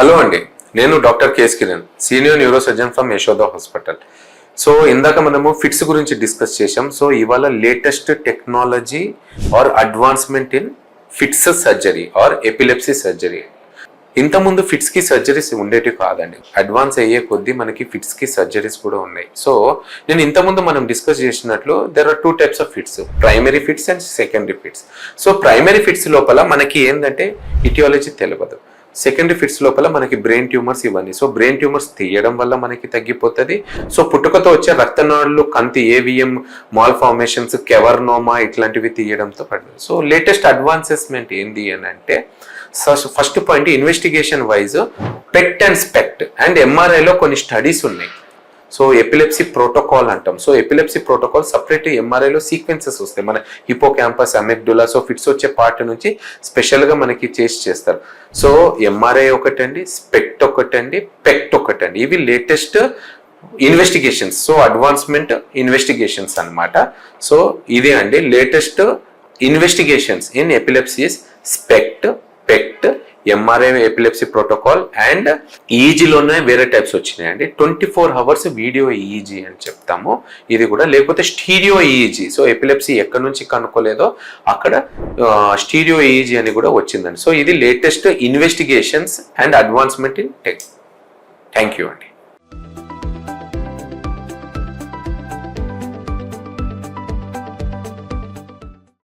Hello అండి నేను doctor KS Kiran senior neuro surgeon from Yashoda hospital. So ఇందాక మనము ఫిట్స్ గురించి డిస్కస్ చేసాం సో ఇవాళ latest technology or advancement in fits surgery or epilepsy surgery. ఇంతకుముందు ఫిట్స్కి సర్జరీస్ ఉండేటివి కాదండి. అడ్వాన్స్ అయ్యే కొద్దీ మనకి ఫిట్స్కి సర్జరీస్ కూడా ఉన్నాయి. సో నేను ఇంతకుముందు మనం డిస్కస్ చేసినట్లు there are two types of fits primary fits and secondary fits so primary fits లోపల మనకి ఏంటంటే ఇటియాలజీ తెలియదు. సెకండరీ ఫిట్స్ లోపల మనకి బ్రెయిన్ ట్యూమర్స్ ఇవన్నీ సో బ్రెయిన్ ట్యూమర్స్ తీయడం వల్ల మనకి తగ్గిపోతుంది. సో పుట్టుకతో వచ్చే రక్తనాళాలు కంతి ఏవిఎం మాల్ ఫార్మేషన్స్ కెవర్నోమా ఇట్లాంటివి తీయడంతో పడుతుంది సో లేటెస్ట్ అడ్వాన్సెస్మెంట్ ఏంటి అని అంటే first point investigation wise PET and SPECT and ఎంఆర్ఐలో కొన్ని స్టడీస్ ఉన్నాయి. సో ఎపిలెప్సీ ప్రోటోకాల్ అంటాం. సో ఎపిలెప్సీ ప్రోటోకాల్ సపరేట్ ఎంఆర్ఐలో సీక్వెన్సెస్ వస్తాయి. మన hippocampus amygdala so fits వచ్చే పార్ట్ నుంచి స్పెషల్గా మనకి చేసి చేస్తారు. సో ఎంఆర్ఐ ఒకటండి స్పెక్ట్ ఒకటండి పెక్ట్ ఒకటండి. ఇవి latest investigations so advancement investigations అన్నమాట. సో ఇదే అండి latest investigations in epilepsies SPECT MRI epilepsy protocol and ఈజీలోనే వేరే టైప్స్ వచ్చినాయి అండి twenty four hours video EEG అని చెప్తాము. ఇది కూడా లేకపోతే స్టీరియో ఈజీ సో ఎపిలెప్సీ ఎక్కడి నుంచి కనుక్కోలేదో అక్కడ స్టీరియో ఈజీ అని కూడా వచ్చిందండి. సో ఇది latest investigations and advancement in tech thank you అండి.